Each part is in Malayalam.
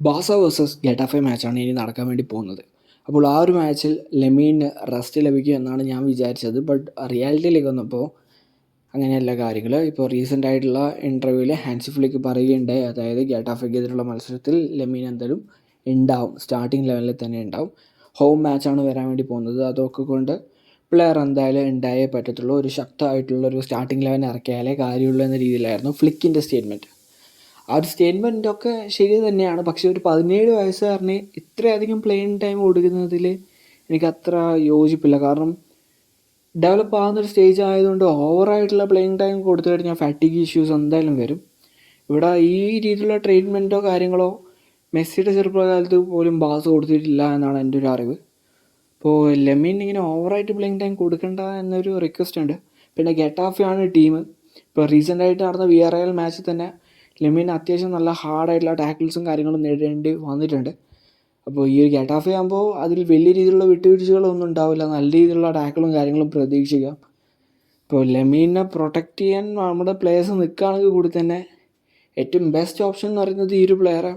ബാസ വേഴ്സസ് ഗെറ്റാഫെ മാച്ചാണ് ഇനി നടക്കാൻ വേണ്ടി പോകുന്നത്. അപ്പോൾ ആ ഒരു മാച്ചിൽ ലെമീന് റെസ്റ്റ് ലഭിക്കും എന്നാണ് ഞാൻ വിചാരിച്ചത്. ബട്ട് റിയാലിറ്റിയിലേക്ക് വന്നപ്പോൾ അങ്ങനെയല്ല കാര്യങ്ങൾ. ഇപ്പോൾ റീസെന്റ് ആയിട്ടുള്ള ഇന്റർവ്യൂവിൽ ഹാൻസി ഫ്ലിക്ക് പറയുകയുണ്ടായി. അതായത് ഗെറ്റാഫയ്ക്കെതിരെയുള്ള മത്സരത്തിൽ ലെമീൻ എന്തായാലും ഉണ്ടാവും. സ്റ്റാർട്ടിംഗ് ലെവലിൽ തന്നെ ഉണ്ടാവും. ഹോം മാച്ചാണ് വരാൻ വേണ്ടി പോകുന്നത്. അതൊക്കെ കൊണ്ട് പ്ലെയർ എന്തായാലും ഉണ്ടായേ പറ്റത്തുള്ളൂ. ഒരു ശക്തമായിട്ടുള്ള ഒരു സ്റ്റാർട്ടിംഗ് ലെവൻ ഇറക്കിയാലേ കാര്യമുള്ളൂ എന്ന രീതിയിലായിരുന്നു ഫ്ലിക്കിന്റെ സ്റ്റേറ്റ്മെന്റ് ആ ഒരു സ്റ്റേറ്റ്മെന്റ് ഒക്കെ ശരി തന്നെയാണ്. പക്ഷേ ഒരു പതിനേഴ് വയസ്സുകാരനെ ഇത്രയധികം പ്ലെയിൻ ടൈം കൊടുക്കുന്നതിൽ എനിക്ക് അത്ര യോജിപ്പില്ല. കാരണം ഡെവലപ്പ് ആകുന്ന ഒരു സ്റ്റേജ് ആയതുകൊണ്ട് ഓവറായിട്ടുള്ള പ്ലെയിൻ ടൈം കൊടുത്തു കഴിഞ്ഞാൽ ഫാറ്റിക് ഇഷ്യൂസ് എന്തായാലും വരും. ഇവിടെ ഈ രീതിയിലുള്ള ട്രീറ്റ്മെന്റോ കാര്യങ്ങളോ മെസ്സിയുടെ ചെറുപ്പകാലത്ത് പോലും ബാസ് കൊടുത്തിട്ടില്ല എന്നാണ് എന്റെ ഒരു അറിവ്. അപ്പോൾ ലെമീൻ ഇങ്ങനെ ഓവറായിട്ട് പ്ലെയിങ് ടൈം കൊടുക്കണ്ട എന്നൊരു റിക്വസ്റ്റ് ഉണ്ട്. പിന്നെ ഗെറ്റാഫിയാണ് ടീം ഇപ്പോൾ റീസെന്റായിട്ട് നടന്ന വി ആർ എൽ മാച്ചിൽ തന്നെ ലെമീൻ അത്യാവശ്യം നല്ല ഹാർഡായിട്ടുള്ള ടാക്കിൾസും കാര്യങ്ങളും നേടേണ്ടി വന്നിട്ടുണ്ട്. അപ്പോൾ ഈ ഒരു ഗെറ്റാഫെ ആകുമ്പോൾ അതിൽ വലിയ രീതിയിലുള്ള വിട്ടുവീഴ്ചകളൊന്നും ഉണ്ടാവില്ല. നല്ല രീതിയിലുള്ള ടാക്കിളും കാര്യങ്ങളും പ്രതീക്ഷിക്കാം. ഇപ്പോൾ ലെമീനെ പ്രൊട്ടക്റ്റ് ചെയ്യാൻ നമ്മുടെ പ്ലേയേഴ്സ് നിൽക്കുകയാണെങ്കിൽ കൂടി തന്നെ ഏറ്റവും ബെസ്റ്റ് ഓപ്ഷൻ എന്ന് പറയുന്നത് ഈ ഒരു പ്ലെയറെ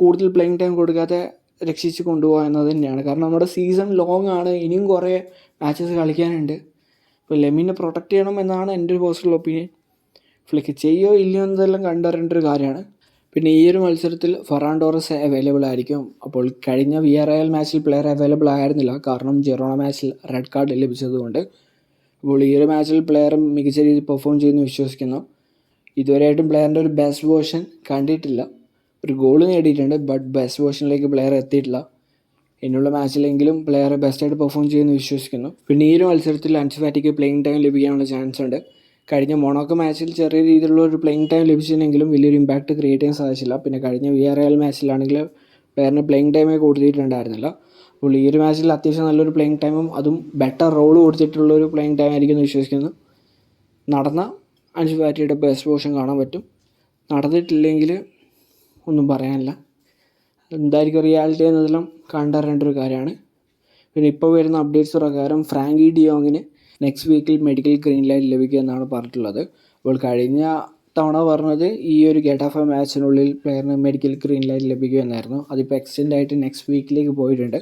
കൂടുതൽ പ്ലേയിങ് ടൈം കൊടുക്കാതെ രക്ഷിച്ച് കൊണ്ടുപോകുക എന്നത് തന്നെയാണ്. കാരണം നമ്മുടെ സീസൺ ലോങ് ആണ്. ഇനിയും കുറേ മാച്ചസ് കളിക്കാനുണ്ട്. ഇപ്പോൾ ലെമീനെ പ്രൊട്ടക്റ്റ് ചെയ്യണം എന്നാണ് എന്റെ ഒരു പേഴ്സണൽ ഒപ്പീനിയൻ ഫ്ലിക്ക് ചെയ്യോ ഇല്ലയോ എന്നതെല്ലാം കണ്ടറിയേണ്ട ഒരു കാര്യമാണ്. പിന്നെ ഈ ഒരു മത്സരത്തിൽ ഫെറാൻ ടോറസ് അവൈലബിൾ ആയിരിക്കും. അപ്പോൾ കഴിഞ്ഞ വി ആർ എൽ മാച്ചിൽ പ്ലെയർ അവൈലബിൾ ആയിരുന്നില്ല. കാരണം ജെറോണ മാച്ചിൽ റെഡ് കാർഡ് ലഭിച്ചതുകൊണ്ട്. അപ്പോൾ ഈ ഒരു മാച്ചിൽ പ്ലെയർ മികച്ച രീതിയിൽ പെർഫോം ചെയ്യുന്നു വിശ്വസിക്കുന്നു. ഇതുവരെയായിട്ടും പ്ലെയറിന്റെ ഒരു ബെസ്റ്റ് വേർഷൻ കണ്ടിട്ടില്ല. ഒരു ഗോൾ നേടിയിട്ടുണ്ട് ബട്ട് ബെസ്റ്റ് വേർഷനിലേക്ക് പ്ലെയർ എത്തിയിട്ടില്ല. ഇനിയുള്ള മാച്ചിലെങ്കിലും പ്ലെയർ ബെസ്റ്റായിട്ട് പെർഫോം ചെയ്യുമെന്ന് വിശ്വസിക്കുന്നു. പിന്നെ ഈ ഒരു മത്സരത്തിൽ അൻസുഫാറ്റിക്ക് പ്ലേയിങ് ടൈം ലഭിക്കാനുള്ള ചാൻസ് ഉണ്ട്. കഴിഞ്ഞ മൊണോക്ക് മാച്ചിൽ ചെറിയ രീതിയിലുള്ള ഒരു പ്ലേയിങ് ടൈം ലഭിച്ചില്ലെങ്കിലും വലിയൊരു ഇമ്പാക്റ്റ് ക്രിയേറ്റ് ചെയ്യാൻ സാധിച്ചില്ല. പിന്നെ കഴിഞ്ഞ വി ആർ എൽ മാച്ചിലാണെങ്കിൽ പേരിന് പ്ലേയിങ് ടൈമേ കൊടുത്തിട്ടുണ്ടായിരുന്നില്ല. അപ്പോൾ ഈ ഒരു മാച്ചിൽ അത്യാവശ്യം നല്ലൊരു പ്ലേയിങ് ടൈമും അതും ബെറ്റർ റോൾ കൊടുത്തിട്ടുള്ള ഒരു പ്ലേയിങ് ടൈം ആയിരിക്കും എന്ന് വിശ്വസിക്കുന്നു. നടന്ന അഞ്ച് ബാറ്റിയുടെ ബെസ്റ്റ് പോർഷൻ കാണാൻ പറ്റും. നടന്നിട്ടില്ലെങ്കിൽ ഒന്നും പറയാനില്ല. എന്തായിരിക്കും റിയാലിറ്റി എന്നതെല്ലാം കണ്ടറിയേണ്ട ഒരു കാര്യമാണ്. പിന്നെ ഇപ്പോൾ വരുന്ന അപ്ഡേറ്റ്സ് പ്രകാരം ഫ്രാങ്കി ഡിയോങ്ങിന് നെക്സ്റ്റ് വീക്കിൽ മെഡിക്കൽ ഗ്രീൻ ലൈറ്റ് ലഭിക്കുക എന്നാണ് പറഞ്ഞിട്ടുള്ളത്. അപ്പോൾ കഴിഞ്ഞ തവണ പറഞ്ഞത് ഈ ഒരു ഗേറ്റ് ഓഫ് എ മാച്ചിനുള്ളിൽ പ്ലെയറിന് മെഡിക്കൽ ഗ്രീൻ ലൈറ്റ് ലഭിക്കുക എന്നായിരുന്നു. അതിപ്പോൾ എക്സ്റ്റെൻഡ് ആയിട്ട് നെക്സ്റ്റ് വീക്കിലേക്ക് പോയിട്ടുണ്ട്.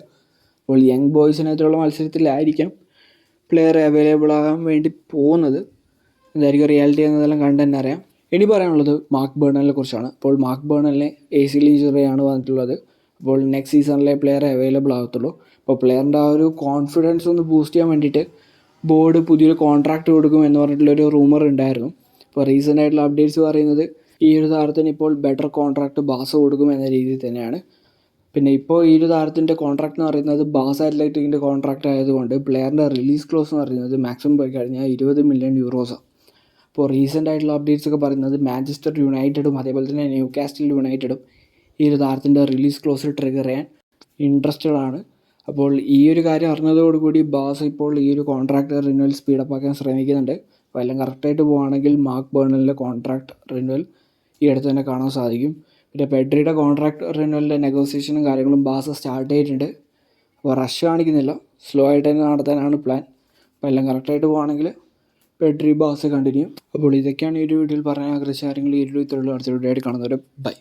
അപ്പോൾ യങ് ബോയ്സിനകത്തുള്ള മത്സരത്തിലായിരിക്കാം പ്ലെയർ അവൈലബിൾ ആകാൻ വേണ്ടി പോകുന്നത്. എന്തായിരിക്കും റിയാലിറ്റി എന്നതെല്ലാം കണ്ടെന്ന് അറിയാം. ഇനി പറയാനുള്ളത് മാർക്ക് ബേണലിനെ കുറിച്ചാണ്. അപ്പോൾ മാർക്ക് ബേണലിനെ എ സിയിൽ ഇഞ്ചുറിയാണ് വന്നിട്ടുള്ളത്. അപ്പോൾ നെക്സ്റ്റ് സീസണിലെ പ്ലെയർ അവൈലബിൾ ആകത്തുള്ളൂ. അപ്പോൾ പ്ലെയറിന്റെ ആ ഒരു കോൺഫിഡൻസ് ഒന്ന് ബൂസ്റ്റ് ചെയ്യാൻ വേണ്ടിയിട്ട് ബോർഡ് പുതിയൊരു കോൺട്രാക്ട് കൊടുക്കും എന്ന് പറഞ്ഞിട്ടുള്ളൊരു റൂമർ ഉണ്ടായിരുന്നു. ഇപ്പോൾ റീസെന്റ് ആയിട്ടുള്ള അപ്ഡേറ്റ്സ് പറയുന്നത് ഈ ഒരു താരത്തിന് ഇപ്പോൾ ബെറ്റർ കോൺട്രാക്ട് ബാസ് കൊടുക്കും എന്ന രീതിയിൽ തന്നെയാണ്. പിന്നെ ഇപ്പോൾ ഈ ഒരു താരത്തിന്റെ കോൺട്രാക്ട് എന്ന് പറയുന്നത് ബാസ് അത്ലറ്റിക്കിന്റെ കോൺട്രാക്ട് ആയതുകൊണ്ട് പ്ലെയറിന്റെ റിലീസ് ക്ലോസ് എന്ന് പറയുന്നത് മാക്സിമം പോയി കഴിഞ്ഞാൽ ഇരുപത് മില്യൺ യൂറോസാണ് ഇപ്പോൾ റീസെന്റ് ആയിട്ടുള്ള അപ്ഡേറ്റ്സ് ഒക്കെ പറയുന്നത് മാഞ്ചസ്റ്റർ യുണൈറ്റഡും അതേപോലെ തന്നെ ന്യൂ കാസ്റ്റൽ യുണൈറ്റഡും ഈ ഒരു താരത്തിന്റെ റിലീസ് ക്ലോസ് ട്രിഗർ ചെയ്യാൻ ഇൻട്രസ്റ്റഡ് ആണ്. അപ്പോൾ ഈ ഒരു കാര്യം അറിഞ്ഞതോടുകൂടി ബാസ് ഇപ്പോൾ ഈ ഒരു കോൺട്രാക്ട് റിന്യൂവൽ സ്പീഡപ്പ് ആക്കാൻ ശ്രമിക്കുന്നുണ്ട്. അപ്പോൾ എല്ലാം കറക്റ്റായിട്ട് പോവുകയാണെങ്കിൽ മാർക്ക് ബേണലിന്റെ കോൺട്രാക്ട് റിന്യൂവൽ ഈ അടുത്ത് തന്നെ കാണാൻ സാധിക്കും. പിന്നെ പെഡ്രിയുടെ കോൺട്രാക്ട് റിന്യൂവലിന്റെ നെഗോസിയേഷനും കാര്യങ്ങളും ബാസ് സ്റ്റാർട്ട് ചെയ്തിട്ടുണ്ട്. അപ്പോൾ റഷ് കാണിക്കുന്നില്ല. സ്ലോ ആയിട്ട് തന്നെ നടത്താനാണ് പ്ലാൻ അപ്പോൾ എല്ലാം കറക്റ്റായിട്ട് പോവുകയാണെങ്കിൽ പെഡ്രി ബാസ് കണ്ടിന്യൂ അപ്പോൾ ഇതൊക്കെയാണ് ഈ ഒരു വീഡിയോയിൽ പറയാൻ ആഗ്രഹിച്ച കാര്യങ്ങൾ ഈ ഒരു ഇത്രയുള്ള അടുത്ത വീഡിയോ ആയിട്ട് കാണുന്നവരെ ബൈ